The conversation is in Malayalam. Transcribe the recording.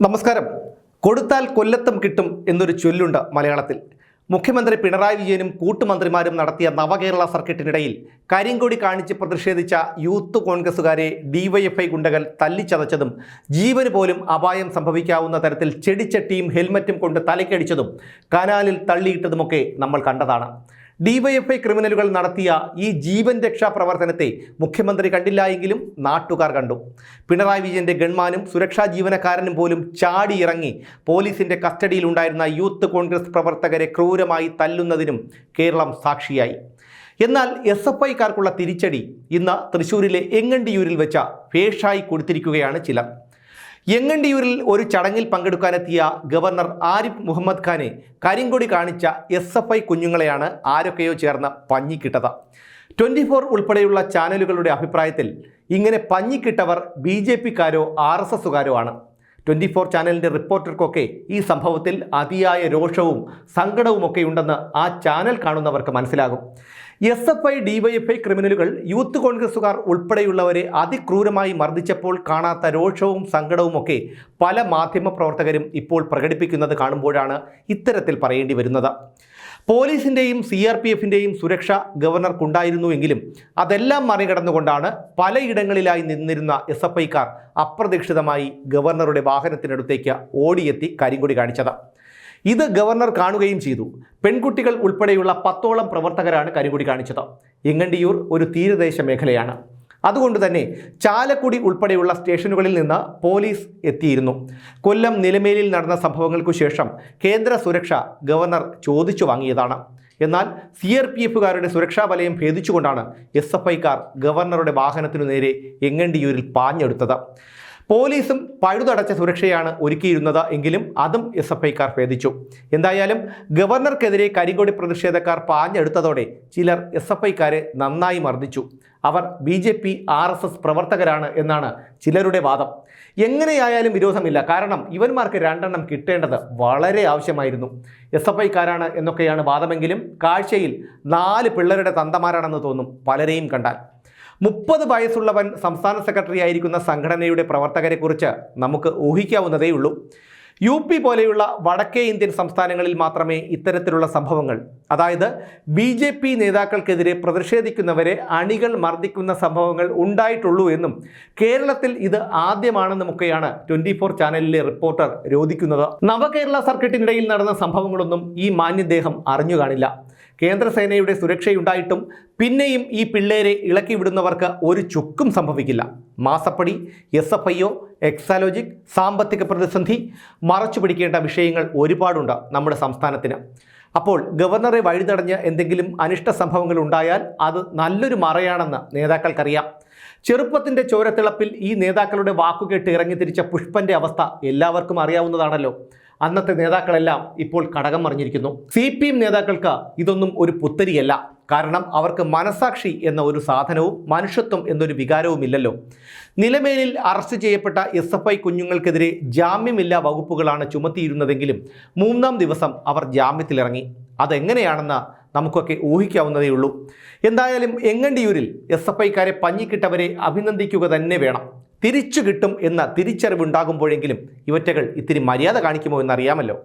നമസ്കാരം. കൊടുത്താൽ കൊല്ലത്തും കിട്ടും എന്നൊരു ചൊല്ലുണ്ട് മലയാളത്തിൽ. മുഖ്യമന്ത്രി പിണറായി വിജയനും കൂട്ടുമന്ത്രിമാരും നടത്തിയ നവകേരള സർക്കിട്ടിനിടയിൽ കരിങ്കൊടി കാണിച്ച് പ്രതിഷേധിച്ച യൂത്ത് കോൺഗ്രസുകാരെ ഡിവൈഎഫ്ഐ ഗുണ്ടകൾ തല്ലിച്ചതച്ചതും ജീവന് പോലും അപായം സംഭവിക്കാവുന്ന തരത്തിൽ ചെടിച്ചട്ടിയും ഹെൽമറ്റും കൊണ്ട് തലയ്ക്കടിച്ചതും കനാലിൽ തള്ളിയിട്ടതുമൊക്കെ നമ്മൾ കണ്ടതാണ്. ഡിവൈഎഫ്ഐ ക്രിമിനലുകൾ നടത്തിയ ഈ ജീവൻ രക്ഷാ പ്രവർത്തനത്തെ മുഖ്യമന്ത്രി കണ്ടില്ല എങ്കിലും നാട്ടുകാർ കണ്ടു. പിണറായി വിജയന്റെ ഗൺമാനും സുരക്ഷാ ജീവനക്കാരനും പോലും ചാടിയിറങ്ങി പോലീസിന്റെ കസ്റ്റഡിയിലുണ്ടായിരുന്ന യൂത്ത് കോൺഗ്രസ് പ്രവർത്തകരെ ക്രൂരമായി തല്ലുന്നതിനും കേരളം സാക്ഷിയായി. എന്നാൽ എസ് എഫ് ഐക്കാർക്കുള്ള തിരിച്ചടി ഇന്ന് തൃശൂരിലെ എങ്ങണ്ടിയൂരിൽ വെച്ച ഫേഷായി കൊടുത്തിരിക്കുകയാണ് ചിലർ. എങ്ങണ്ടിയൂരിൽ ഒരു ചടങ്ങിൽ പങ്കെടുക്കാനെത്തിയ ഗവർണർ ആരിഫ് മുഹമ്മദ് ഖാനെ കരിങ്കൊടി കാണിച്ച എസ് എഫ് ഐ കുഞ്ഞുങ്ങളെയാണ് ആരൊക്കെയോ ചേർന്ന് പഞ്ഞിക്കിട്ടത്. ട്വന്റി ഫോർ ഉൾപ്പെടെയുള്ള ചാനലുകളുടെ അഭിപ്രായത്തിൽ ഇങ്ങനെ പഞ്ഞിക്കിട്ടവർ ബി ജെ പിക്കാരോ ആർ എസ് എസുകാരോ ആണ്. ട്വന്റി ഫോർ ചാനലിന്റെ റിപ്പോർട്ടർക്കൊക്കെ ഈ സംഭവത്തിൽ അതിയായ രോഷവും സങ്കടവുമൊക്കെ ഉണ്ടെന്ന് ആ ചാനൽ കാണുന്നവർക്ക് മനസ്സിലാകും. S F I D Y F I ക്രിമിനലുകൾ youth കോൺഗ്രസുകാർ ഉൾപ്പെടെയുള്ളവരെ അതിക്രൂരമായി മർദ്ദിച്ചപ്പോൾ കാണാത്ത രോഷവും സങ്കടവുമൊക്കെ പല മാധ്യമ പ്രവർത്തകരും ഇപ്പോൾ പ്രകടിപ്പിക്കുന്നത് കാണുമ്പോഴാണ് ഇത്തരത്തിൽ പറയേണ്ടി വരുന്നത്. പോലീസിന്റെയും സി ആർ പി എഫിന്റെയും സുരക്ഷ ഗവർണർക്കുണ്ടായിരുന്നുവെങ്കിലും അതെല്ലാം മറികടന്നുകൊണ്ടാണ് പലയിടങ്ങളിലായി നിന്നിരുന്ന എസ് എഫ് ഐക്കാർ അപ്രതീക്ഷിതമായി ഗവർണറുടെ വാഹനത്തിനടുത്തേക്ക് ഓടിയെത്തി കരിങ്കൊടി കാണിച്ചത്. ഇത് ഗവർണർ കാണുകയും ചെയ്തു. പെൺകുട്ടികൾ ഉൾപ്പെടെയുള്ള പത്തോളം പ്രവർത്തകരാണ് കരിങ്കൊടി കാണിച്ചത്. എങ്ങണ്ടിയൂർ ഒരു തീരദേശ മേഖലയാണ്. അതുകൊണ്ട് തന്നെ ചാലക്കുടി ഉൾപ്പെടെയുള്ള സ്റ്റേഷനുകളിൽ നിന്ന് പോലീസ് എത്തിയിരുന്നു. കൊല്ലം നിലമേലിൽ നടന്ന സംഭവങ്ങൾക്കു ശേഷം കേന്ദ്ര സുരക്ഷ ഗവർണർ ചോദിച്ചു വാങ്ങിയതാണ്. എന്നാൽ സി ആർ പി എഫുകാരുടെ സുരക്ഷാ വലയം ഭേദിച്ചുകൊണ്ടാണ് എസ് എഫ് ഐക്കാർ ഗവർണറുടെ വാഹനത്തിനു നേരെ എങ്ങണ്ടിയൂരിൽ പാഞ്ഞെടുത്തത്. പോലീസും പഴുതടച്ച സുരക്ഷയാണ് ഒരുക്കിയിരുന്നത് എങ്കിലും അതും എസ് എഫ് ഐക്കാർ ഭേദിച്ചു. എന്തായാലും ഗവർണർക്കെതിരെ കരിങ്കൊടി പ്രതിഷേധക്കാർ പാഞ്ഞെടുത്തതോടെ ചിലർ എസ് എഫ് ഐക്കാരെ നന്നായി മർദ്ദിച്ചു. അവർ B J P R S S പ്രവർത്തകരാണ് എന്നാണ് ചിലരുടെ വാദം. എങ്ങനെയായാലും വിരോധമില്ല. കാരണം ഇവന്മാർക്ക് രണ്ടെണ്ണം കിട്ടേണ്ടത് വളരെ ആവശ്യമായിരുന്നു. എസ് എഫ് ഐക്കാരാണ് എന്നൊക്കെയാണ് വാദമെങ്കിലും കാഴ്ചയിൽ നാല് പിള്ളേരുടെ തന്തമാരാണെന്ന് തോന്നും പലരെയും കണ്ടാൽ. മുപ്പത് വയസ്സുള്ളവൻ സംസ്ഥാന സെക്രട്ടറി ആയിരിക്കുന്ന സംഘടനയുടെ പ്രവർത്തകരെക്കുറിച്ച് നമുക്ക് ഊഹിക്കാവുന്നതേയുള്ളൂ. യു പി പോലെയുള്ള വടക്കേ ഇന്ത്യൻ സംസ്ഥാനങ്ങളിൽ മാത്രമേ ഇത്തരത്തിലുള്ള സംഭവങ്ങൾ അതായത് ബി ജെ പി നേതാക്കൾക്കെതിരെ പ്രതിഷേധിക്കുന്നവരെ അണികൾ മർദ്ദിക്കുന്ന സംഭവങ്ങൾ ഉണ്ടായിട്ടുള്ളൂ എന്നും കേരളത്തിൽ ഇത് ആദ്യമാണെന്നുമൊക്കെയാണ് ട്വന്റി ഫോർ ചാനലിലെ റിപ്പോർട്ടർ രോധിക്കുന്നത്. നവകേരള സർക്കിട്ടിനിടയിൽ നടന്ന സംഭവങ്ങളൊന്നും ഈ മാന്യദേഹം അറിഞ്ഞു കാണില്ല. കേന്ദ്രസേനയുടെ സുരക്ഷയുണ്ടായിട്ടും പിന്നെയും ഈ പിള്ളേരെ ഇളക്കി വിടുന്നവർക്ക് ഒരു ചുക്കും സംഭവിക്കില്ല. മാസപ്പടി S F I O Exalogic സാമ്പത്തിക പ്രതിസന്ധി മറച്ചു പിടിക്കേണ്ട വിഷയങ്ങൾ ഒരുപാടുണ്ട് നമ്മുടെ സംസ്ഥാനത്തിന്. അപ്പോൾ ഗവർണറെ വഴിതടഞ്ഞ് എന്തെങ്കിലും അനിഷ്ട സംഭവങ്ങൾ ഉണ്ടായാൽ അത് നല്ലൊരു മറയാണെന്ന് നേതാക്കൾക്കറിയാം. ചെറുപ്പത്തിന്റെ ചോരത്തിളപ്പിൽ ഈ നേതാക്കളുടെ വാക്കുകേട്ട് ഇറങ്ങിത്തിരിച്ച പുഷ്പന്റെ അവസ്ഥ എല്ലാവർക്കും അറിയാവുന്നതാണല്ലോ. അന്നത്തെ നേതാക്കളെല്ലാം ഇപ്പോൾ കടകം മറിഞ്ഞിരിക്കുന്നു. സി നേതാക്കൾക്ക് ഇതൊന്നും ഒരു പുത്തരിയല്ല. കാരണം അവർക്ക് മനസാക്ഷി എന്ന ഒരു സാധനവും മനുഷ്യത്വം എന്നൊരു വികാരവും ഇല്ലല്ലോ. നിലമേലിൽ അറസ്റ്റ് ചെയ്യപ്പെട്ട എസ് എഫ് ഐ കുഞ്ഞുങ്ങൾക്കെതിരെ ജാമ്യമില്ലാ വകുപ്പുകളാണ് ചുമത്തിയിരുന്നതെങ്കിലും മൂന്നാം ദിവസം അവർ ജാമ്യത്തിലിറങ്ങി. അതെങ്ങനെയാണെന്ന് നമുക്കൊക്കെ ഊഹിക്കാവുന്നതേ ഉള്ളൂ. എന്തായാലും എങ്ങണ്ടിയൂരിൽ എസ് എഫ് ഐക്കാരെ പഞ്ഞിക്കിട്ടവരെ അഭിനന്ദിക്കുക തന്നെ വേണം. തിരിച്ചു കിട്ടും എന്ന തിരിച്ചറിവുണ്ടാകുമ്പോഴെങ്കിലും ഇവറ്റകൾ ഇത്തിരി മര്യാദ കാണിക്കുമോ എന്നറിയാമല്ലോ.